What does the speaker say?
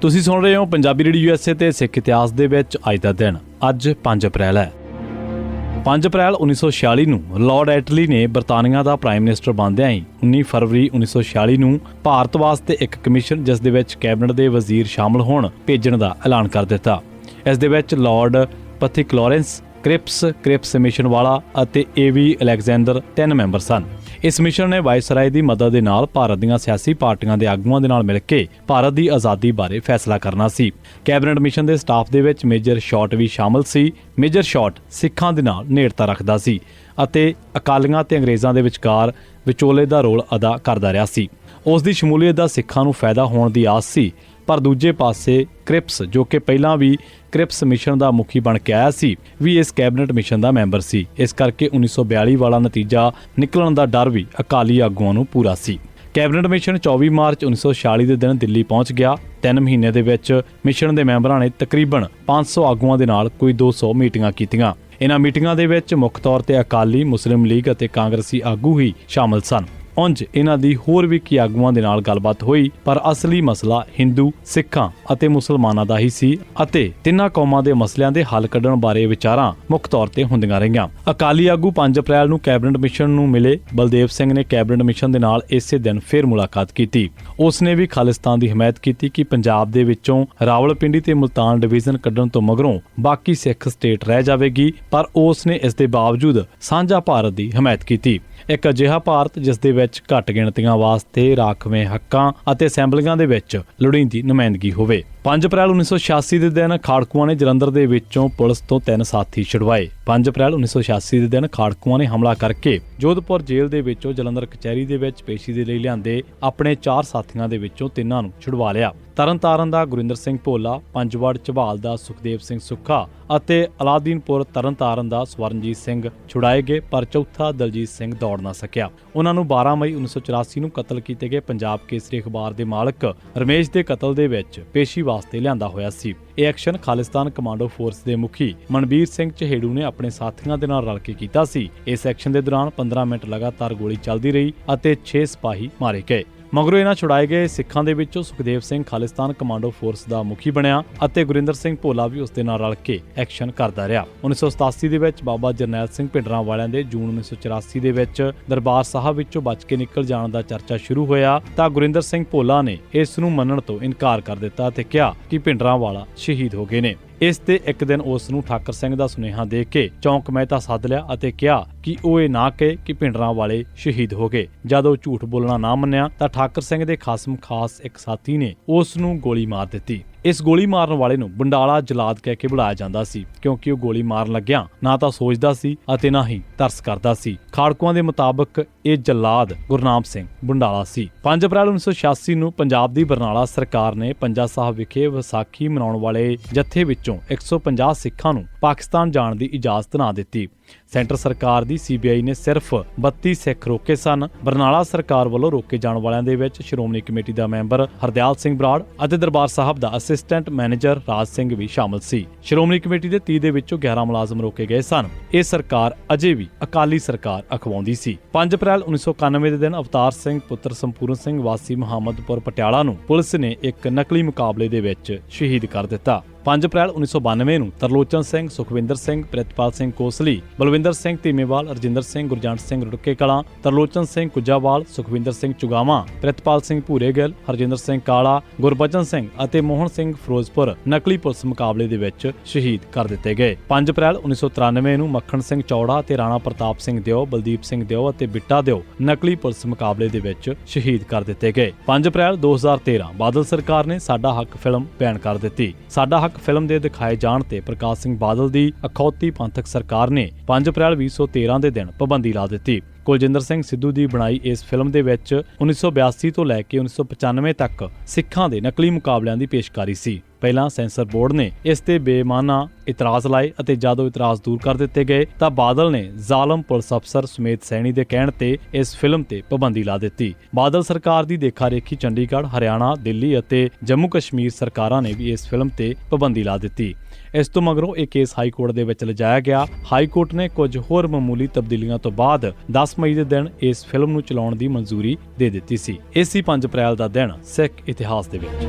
ਤੁਸੀਂ ਸੁਣ ਰਹੇ ਹੋ ਪੰਜਾਬੀ ਰੇਡੀਓ ਯੂਐਸਏ ਤੇ ਸਿੱਖ ਇਤਿਹਾਸ ਦੇ ਵਿੱਚ ਅੱਜ ਦਾ ਦਿਨ, ਅੱਜ 5 ਅਪ੍ਰੈਲ ਹੈ। 5 ਅਪ੍ਰੈਲ 1946 ਨੂੰ ਲਾਰਡ ਐਟਲੀ ਨੇ ਬਰਤਾਨੀਆ ਦਾ ਪ੍ਰਾਈਮ ਮਿਨਿਸਟਰ ਬਣਦਿਆਂ ਹੀ 19 ਫਰਵਰੀ 1946 ਨੂੰ ਭਾਰਤ ਵਾਸਤੇ ਇੱਕ ਕਮਿਸ਼ਨ, ਜਿਸ ਦੇ ਵਿੱਚ ਕੈਬਨਿਟ ਦੇ ਵਜ਼ੀਰ ਸ਼ਾਮਲ ਹੋਣ ਭੇਜਣ ਦਾ ਐਲਾਨ ਕਰ ਦਿੱਤਾ। ਇਸ ਦੇ ਵਿੱਚ lord Pethick Lawrence, Cripps Cripps mission ਵਾਲਾ ਅਤੇ ਏਵੀ ਅਲੈਗਜ਼ੈਂਡਰ ਤਿੰਨ ਮੈਂਬਰ ਸਨ। ਇਸ ਮਿਸ਼ਨ ਨੇ ਵਾਇਸਰਾਏ ਦੀ ਮਦਦ ਦੇ ਨਾਲ ਭਾਰਤ ਦੀਆਂ ਸਿਆਸੀ ਪਾਰਟੀਆਂ ਦੇ ਆਗੂਆਂ ਦੇ ਨਾਲ ਮਿਲ ਕੇ ਭਾਰਤ ਦੀ ਆਜ਼ਾਦੀ ਬਾਰੇ ਫੈਸਲਾ ਕਰਨਾ ਸੀ। ਕੈਬਨਿਟ ਮਿਸ਼ਨ ਦੇ ਸਟਾਫ ਦੇ ਵਿੱਚ ਮੇਜਰ ਸ਼ਾਟ ਵੀ ਸ਼ਾਮਲ ਸੀ। ਮੇਜਰ ਸ਼ਾਟ ਸਿੱਖਾਂ ਦੇ ਨਾਲ ਨੇੜਤਾ ਰੱਖਦਾ ਸੀ ਅਤੇ ਅਕਾਲੀਆਂ ਤੇ ਅੰਗਰੇਜ਼ਾਂ ਦੇ ਵਿਚਕਾਰ ਵਿਚੋਲੇ ਦਾ ਰੋਲ ਅਦਾ ਕਰਦਾ ਰਿਹਾ ਸੀ। ਉਸ ਦੀ ਸ਼ਮੂਲੀਅਤ ਦਾ ਸਿੱਖਾਂ ਨੂੰ ਫਾਇਦਾ ਹੋਣ ਦੀ ਆਸ ਸੀ। ਪਰ ਦੂਜੇ ਪਾਸੇ ਕ੍ਰਿਪਸ, ਜੋ ਕਿ ਪਹਿਲਾਂ ਵੀ ਕ੍ਰਿਪਸ ਮਿਸ਼ਨ ਦਾ ਮੁਖੀ ਬਣ ਕੇ ਆਇਆ ਸੀ, ਵੀ ਇਸ ਕੈਬਨਿਟ ਮਿਸ਼ਨ ਦਾ ਮੈਂਬਰ ਸੀ। ਇਸ ਕਰਕੇ 1942 ਵਾਲਾ ਨਤੀਜਾ ਨਿਕਲਣ ਦਾ ਡਰ ਵੀ ਅਕਾਲੀ ਆਗੂਆਂ ਨੂੰ ਪੂਰਾ ਸੀ। ਕੈਬਨਿਟ ਮਿਸ਼ਨ 24 ਮਾਰਚ 1946 ਦੇ ਦਿਨ ਦਿੱਲੀ ਪਹੁੰਚ ਗਿਆ। ਤਿੰਨ ਮਹੀਨੇ ਦੇ ਵਿੱਚ ਮਿਸ਼ਨ ਦੇ ਮੈਂਬਰਾਂ ਨੇ ਤਕਰੀਬਨ 500 ਆਗੂਆਂ ਦੇ ਨਾਲ ਕੋਈ 200 ਮੀਟਿੰਗਾਂ ਕੀਤੀਆਂ। ਇਹਨਾਂ ਮੀਟਿੰਗਾਂ ਦੇ ਵਿੱਚ ਮੁੱਖ ਤੌਰ ਤੇ ਅਕਾਲੀ, ਮੁਸਲਿਮ ਲੀਗ ਅਤੇ ਕਾਂਗਰਸੀ ਆਗੂ ਹੀ ਸ਼ਾਮਲ ਸਨ। ਉਂਝ ਇਹਨਾਂ ਦੀ ਹੋਰ ਵੀ ਕੀ ਆਗੂਆਂ ਦੇ ਨਾਲ ਗੱਲਬਾਤ ਹੋਈ, ਪਰ ਅਸਲੀ ਮਸਲਾ ਹਿੰਦੂ, ਸਿੱਖਾਂ ਅਤੇ ਮੁਸਲਮਾਨਾਂ ਦਾ ਹੀ ਸੀ ਅਤੇ ਤਿੰਨਾਂ ਕੌਮਾਂ ਦੇ ਮਸਲਿਆਂ ਦੇ ਹੱਲ ਕੱਢਣ ਬਾਰੇ ਵਿਚਾਰਾਂ ਮੁੱਖ ਤੌਰ ਤੇ ਹੁੰਦੀਆਂ ਰਹੀਆਂ। ਅਕਾਲੀ ਆਗੂ 5 ਅਪ੍ਰੈਲ ਨੂੰ ਕੈਬਨਿਟ ਮਿਸ਼ਨ ਨੂੰ ਮਿਲੇ, ਬਲਦੇਵ ਸਿੰਘ ਨੇ ਕੈਬਨਿਟ ਮਿਸ਼ਨ ਦੇ ਨਾਲ ਇਸੇ ਦਿਨ ਫਿਰ ਮੁਲਾਕਾਤ ਕੀਤੀ। ਉਸ ਨੇ ਵੀ ਖਾਲਿਸਤਾਨ ਦੀ ਹਮਾਇਤ ਕੀਤੀ ਕਿ ਪੰਜਾਬ ਦੇ ਵਿੱਚੋਂ ਰਾਵਲਪਿੰਡੀ ਤੇ ਮੁਲਤਾਨ ਡਿਵੀਜ਼ਨ ਕੱਢਣ ਤੋਂ ਮਗਰੋਂ ਬਾਕੀ ਸਿੱਖ ਸਟੇਟ ਰਹਿ ਜਾਵੇਗੀ, ਪਰ ਉਸ ਨੇ ਇਸ ਦੇ ਬਾਵਜੂਦ ਸਾਂਝਾ ਭਾਰਤ ਦੀ ਹਮਾਇਤ ਕੀਤੀ। ਇੱਕ ਅਜਿਹਾ ਭਾਰਤ ਜਿਸ ਦੇ ਵਿੱਚ ਘੱਟ ਗਿਣਤੀਆਂ ਵਾਸਤੇ ਰਾਖਵੇਂ ਹੱਕਾਂ ਅਤੇ ਅਸੈਂਬਲੀਆਂ ਦੇ ਵਿੱਚ ਲੋੜੀਂਦੀ ਨੁਮਾਇੰਦਗੀ ਹੋਵੇ। 5 ਅਪ੍ਰੈਲ 1986 ਦੇ ਦਿਨ ਖਾੜਕੂਆਂ ਨੇ ਜਲੰਧਰ ਦੇ ਵਿੱਚੋਂ ਪੁਲਿਸ ਤੋਂ ਤਿੰਨ ਸਾਥੀ ਛੁਡਵਾਏ। 5 ਅਪ੍ਰੈਲ 1986 ਦੇ ਦਿਨ ਖਾੜਕੂਆਂ ਨੇ ਹਮਲਾ ਕਰਕੇ ਜੋਧਪੁਰ ਜੇਲ੍ਹ ਦੇ ਵਿੱਚੋਂ ਜਲੰਧਰ ਕਚਹਿਰੀ ਦੇ ਵਿੱਚ ਪੇਸ਼ੀ ਦੇ ਲਈ ਲਿਆਂਦੇ ਆਪਣੇ ਚਾਰ ਸਾਥੀਆਂ ਦੇ ਵਿੱਚੋਂ ਤਿੰਨਾਂ ਨੂੰ ਛੁਡਵਾ ਲਿਆ। ਤਰਨਤਾਰਨ ਦਾ ਗੁਰਿੰਦਰ ਸਿੰਘ ਭੋਲਾ ਪੰਜਵੜ ਝਬਾਲ ਦਾ ਸੁਖਦੇਵ ਸਿੰਘ ਸੁੱਖਾ ਅਤੇ ਅਲਾਦੀਨਪੁਰ ਤਰਨਤਾਰਨ ਦਾ ਸਵਰਨਜੀਤ ਸਿੰਘ ਛੁਡਾਏ ਗਏ, ਪਰ ਚੌਥਾ ਦਲਜੀਤ ਸਿੰਘ ਦੌੜ ਨਾ ਸਕਿਆ। ਉਹਨਾਂ ਨੂੰ 12 ਮਈ 1984 ਨੂੰ ਕਤਲ ਕੀਤੇ ਗਏ ਪੰਜਾਬ ਕੇਸਰੀ ਅਖਬਾਰ ਦੇ ਮਾਲਕ ਰਮੇਸ਼ ਦੇ ਕਤਲ ਦੇ ਵਿੱਚ ਪੇਸ਼ੀ ਵਾਸਤੇ ਲਿਆਂਦਾ ਹੋਇਆ ਸੀ। ਇਹ ਐਕਸ਼ਨ ਖਾਲਿਸਤਾਨ ਕਮਾਂਡੋ ਫੋਰਸ ਦੇ ਮੁਖੀ ਮਨਬੀਰ ਸਿੰਘ ਚਹੇੜੂ ਨੇ ਆਪਣੇ ਸਾਥੀਆਂ ਦੇ ਨਾਲ ਰਲ ਕੇ ਕੀਤਾ ਸੀ। ਇਸ ਐਕਸ਼ਨ ਦੇ ਦੌਰਾਨ 15 ਮਿੰਟ ਲਗਾਤਾਰ ਗੋਲੀ ਚੱਲਦੀ ਰਹੀ ਅਤੇ 6 ਸਿਪਾਹੀ ਮਾਰੇ ਗਏ। ਮਗਰੋਂ ਇਹਨਾਂ ਛੁਡਾਏ ਗਏ ਸਿੱਖਾਂ ਦੇ ਵਿੱਚੋਂ ਸੁਖਦੇਵ ਸਿੰਘ ਖਾਲਿਸਤਾਨ ਕਮਾਂਡੋ ਫੋਰਸ ਦਾ ਮੁਖੀ ਬਣਿਆ ਅਤੇ ਗੁਰਿੰਦਰ ਸਿੰਘ ਭੋਲਾ ਵੀ ਉਸ ਦੇ ਨਾਲ ਰਲ ਕੇ ਐਕਸ਼ਨ ਕਰਦਾ ਰਿਹਾ। 1987 ਦੇ ਵਿੱਚ ਬਾਬਾ ਜਰਨੈਲ ਸਿੰਘ ਭਿੰਡਰਾਂ ਵਾਲਿਆਂ ਦੇ ਜੂਨ 1984 ਦੇ ਵਿੱਚ ਦਰਬਾਰ ਸਾਹਿਬ ਵਿੱਚੋਂ ਬਚ ਕੇ ਨਿਕਲ ਜਾਣ ਦਾ ਚਰਚਾ ਸ਼ੁਰੂ ਹੋਇਆ ਤਾਂ ਗੁਰਿੰਦਰ ਸਿੰਘ ਭੋਲਾ ਨੇ ਇਸ ਨੂੰ ਮੰਨਣ ਤੋਂ ਇਨਕਾਰ ਕਰ ਦਿੱਤਾ ਤੇ ਕਿਹਾ ਕਿ ਭਿੰਡਰਾਂ ਵਾਲਾ ਸ਼ਹੀਦ ਹੋ ਗਏ ਨੇ। ਇਸ ਤੇ ਇੱਕ ਦਿਨ ਉਸ ਨੂੰ ਠਾਕਰ ਸਿੰਘ ਦਾ ਸੁਨੇਹਾ ਦੇ ਕੇ ਚੌਂਕ ਮਹਿਤਾ ਸੱਦ ਲਿਆ ਅਤੇ ਕਿਹਾ ਕਿ ਉਹ ਇਹ ਨਾ ਕਹੇ ਕਿ ਭਿੰਡਰਾਂ ਵਾਲੇ ਸ਼ਹੀਦ ਹੋ ਗਏ। ਜਦ ਉਹ ਝੂਠ ਬੋਲਣਾ ਨਾ ਮੰਨਿਆ ਤਾਂ ਠਾਕਰ ਸਿੰਘ ਦੇ ਖਾਸਮ ਖਾਸ ਇੱਕ ਸਾਥੀ ਨੇ ਉਸ ਨੂੰ ਗੋਲੀ ਮਾਰ ਦਿੱਤੀ। ਇਸ ਗੋਲੀ ਮਾਰਨ ਵਾਲੇ ਨੂੰ ਬੰਡਾਲਾ ਜਲਾਦ ਕਹਿ ਕੇ ਬੁਲਾਇਆ ਜਾਂਦਾ ਸੀ ਕਿਉਂਕਿ ਉਹ ਗੋਲੀ ਮਾਰਨ ਲੱਗਿਆ ਨਾ ਤਾਂ ਸੋਚਦਾ ਸੀ ਅਤੇ ਨਾ ਹੀ ਤਰਸ ਕਰਦਾ ਸੀ। ਖਾੜਕੂਆਂ ਦੇ ਮੁਤਾਬਕ ਇਹ ਜਲਾਦ ਗੁਰਨਾਮ ਸਿੰਘ ਬੰਡਾਲਾ ਸੀ। 5 ਅਪ੍ਰੈਲ 1986 ਨੂੰ ਪੰਜਾਬ ਦੀ ਬਰਨਾਲਾ ਸਰਕਾਰ ਨੇ ਪੰਜਾ ਸਾਹਿਬ ਵਿਖੇ ਵਿਸਾਖੀ ਮਨਾਉਣ ਵਾਲੇ ਜਥੇ ਵਿੱਚੋਂ 150 ਸਿੱਖਾਂ ਨੂੰ ਪਾਕਿਸਤਾਨ ਜਾਣ ਦੀ ਇਜਾਜ਼ਤ ਨਾ ਦਿੱਤੀ। ਸੈਂਟਰ ਸਰਕਾਰ ਦੀ ਸੀਬੀਆਈ ਨੇ ਸਿਰਫ 32 ਸਿੱਖ ਰੋਕੇ ਸਨ। ਬਰਨਾਲਾ ਸਰਕਾਰ ਵੱਲੋਂ ਰੋਕੇ ਜਾਣ ਵਾਲਿਆਂ ਦੇ ਵਿੱਚ ਸ਼੍ਰੋਮਣੀ ਕਮੇਟੀ ਦਾ ਮੈਂਬਰ ਹਰਦਿਆਲ ਸਿੰਘ ਬਰਾੜ ਅਤੇ ਦਰਬਾਰ ਸਾਹਿਬ ਦਾ ਅਸਿਸਟੈਂਟ ਮੈਨੇਜਰ ਰਾਜ ਸਿੰਘ ਵੀ ਸ਼ਾਮਲ ਸੀ। ਸ਼੍ਰੋਮਣੀ ਕਮੇਟੀ ਦੇ 30 ਦੇ ਵਿੱਚੋਂ 11 ਮੁਲਾਜ਼ਮ ਰੋਕੇ ਗਏ ਸਨ। ਇਹ ਸਰਕਾਰ ਅਜੇ ਵੀ ਅਕਾਲੀ ਸਰਕਾਰ ਅਖਵਾਉਂਦੀ ਸੀ। 5 ਅਪ੍ਰੈਲ 1991 ਦੇ ਦਿਨ ਅਵਤਾਰ ਸਿੰਘ, ਪੁੱਤਰ ਸੰਪੂਰਨ ਸਿੰਘ, ਵਾਸੀ ਮੁਹੰਮਦਪੁਰ ਪਟਿਆਲਾ ਨੂੰ ਪੁਲਿਸ ਨੇ ਇੱਕ ਨਕਲੀ ਮੁਕਾਬਲੇ ਦੇ ਵਿੱਚ ਸ਼ਹੀਦ ਕਰ ਦਿੱਤਾ। 5 ਅਪ੍ਰੈਲ 1992 ਨੂੰ ਤਰਲੋਚਨ ਸਿੰਘ, ਸੁਖਵਿੰਦਰ ਸਿੰਘ, ਪ੍ਰਿਤਪਾਲ ਸਿੰਘ ਕੋਸਲੀ, ਬਲਵਿੰਦਰ ਸਿੰਘ ਧੀਮੇਵਾਲ, ਰਜਿੰਦਰ ਸਿੰਘ ਗੁਰਜੰਟ ਸਿੰਘ ਰੁੜਕੇ ਕਲਾਂ, ਤਰਲੋਚਨ ਸਿੰਘ ਕੁੱਜਾਵਾਲ, ਸੁਖਵਿੰਦਰ ਸਿੰਘ ਚੁਗਾਵਾਂ, ਪ੍ਰਿਤਪਾਲ ਸਿੰਘ ਭੂਰੇਗਲ, ਹਰਜਿੰਦਰ ਸਿੰਘ ਕਾਲਾ, ਗੁਰਬਚਨ ਸਿੰਘ ਅਤੇ ਮੋਹਨ ਸਿੰਘ ਫਿਰੋਜ਼ਪੁਰ ਨਕਲੀ ਪੁਲਿਸ ਮੁਕਾਬਲੇ ਦੇ ਵਿੱਚ ਸ਼ਹੀਦ ਕਰ ਦਿੱਤੇ ਗਏ। 5 ਅਪ੍ਰੈਲ 1993 ਨੂੰ ਮੱਖਣ ਸਿੰਘ ਚੌੜਾ ਤੇ ਰਾਣਾ ਪ੍ਰਤਾਪ ਸਿੰਘ ਦਿਓ, ਬਲਦੀਪ ਸਿੰਘ ਦਿਓ ਅਤੇ ਬਿੱਟਾ ਦਿਓ ਨਕਲੀ ਪੁਲਿਸ ਮੁਕਾਬਲੇ ਦੇ ਵਿੱਚ ਸ਼ਹੀਦ ਕਰ ਦਿੱਤੇ ਗਏ। 5 ਅਪ੍ਰੈਲ 2013 ਬਾਦਲ ਸਰਕਾਰ ਨੇ ਸਾਡਾ ਹੱਕ ਫਿਲਮ ਬੈਨ ਕਰ ਦਿੱਤੀ। ਸਾਡਾ ਹੱਕ ਫਿਲਮ ਦੇ ਦਿਖਾਏ ਜਾਣ ਤੇ ਪ੍ਰਕਾਸ਼ ਸਿੰਘ ਬਾਦਲ ਦੀ ਅਖੌਤੀ ਪੰਥਕ ਸਰਕਾਰ ਨੇ 5 ਅਪ੍ਰੈਲ 2013 ਦੇ ਦਿਨ ਪਾਬੰਦੀ ਲਾ ਦਿੱਤੀ। ਕੁਲਜਿੰਦਰ ਸਿੰਘ ਸਿੱਧੂ ਦੀ ਬਣਾਈ ਇਸ ਫਿਲਮ ਦੇ ਵਿੱਚ 1982 ਤੋਂ ਲੈ ਕੇ 1995 ਤੱਕ ਸਿੱਖਾਂ ਦੇ ਨਕਲੀ ਮੁਕਾਬਲਿਆਂ ਦੀ ਪੇਸ਼ਕਾਰੀ ਸੀ। ਪਹਿਲਾਂ ਸੈਂਸਰ ਬੋਰਡ ਨੇ ਇਸ ਤੇ ਬੇਮਾਨਾ ਇਤਰਾਜ਼ ਲਾਏ ਅਤੇ ਜਦੋਂ ਇਤਰਾਜ਼ ਦੂਰ ਕਰ ਦਿੱਤੇ ਗਏ ਤਾਂ ਬਾਦਲ ਨੇ ਜ਼ਾਲਮ ਪੁਲਿਸ ਅਫਸਰ ਸੁਮੇਤ ਸੈਣੀ ਦੇ ਕਹਿਣ ਤੇ ਇਸ ਫਿਲਮ ਤੇ ਪਾਬੰਦੀ ਲਾ ਦਿੱਤੀ। ਬਾਦਲ ਸਰਕਾਰ ਦੀ ਦੇਖਾ-ਰੇਖੀ ਚੰਡੀਗੜ੍ਹ, ਹਰਿਆਣਾ, ਦਿੱਲੀ ਅਤੇ ਜੰਮੂ ਕਸ਼ਮੀਰ ਸਰਕਾਰਾਂ ਨੇ ਵੀ ਇਸ ਫਿਲਮ ਤੇ ਪਾਬੰਦੀ ਲਾ ਦਿੱਤੀ। ਇਸ ਤੋਂ ਮਗਰੋਂ ਇਹ ਕੇਸ ਹਾਈ ਕੋਰਟ ਦੇ ਵਿੱਚ ਲਿਜਾਇਆ ਗਿਆ। ਹਾਈ ਕੋਰਟ ਨੇ ਕੁਝ ਹੋਰ ਮਾਮੂਲੀ ਤਬਦੀਲੀਆਂ ਤੋਂ ਬਾਅਦ 10 ਮਈ ਦੇ ਦਿਨ ਇਸ ਫਿਲਮ ਨੂੰ ਚਲਾਉਣ ਦੀ ਮਨਜ਼ੂਰੀ ਦੇ ਦਿੱਤੀ ਸੀ। ਇਸੇ 5 ਅਪ੍ਰੈਲ ਦਾ ਦਿਨ ਸਿੱਖ ਇਤਿਹਾਸ ਦੇ ਵਿੱਚ।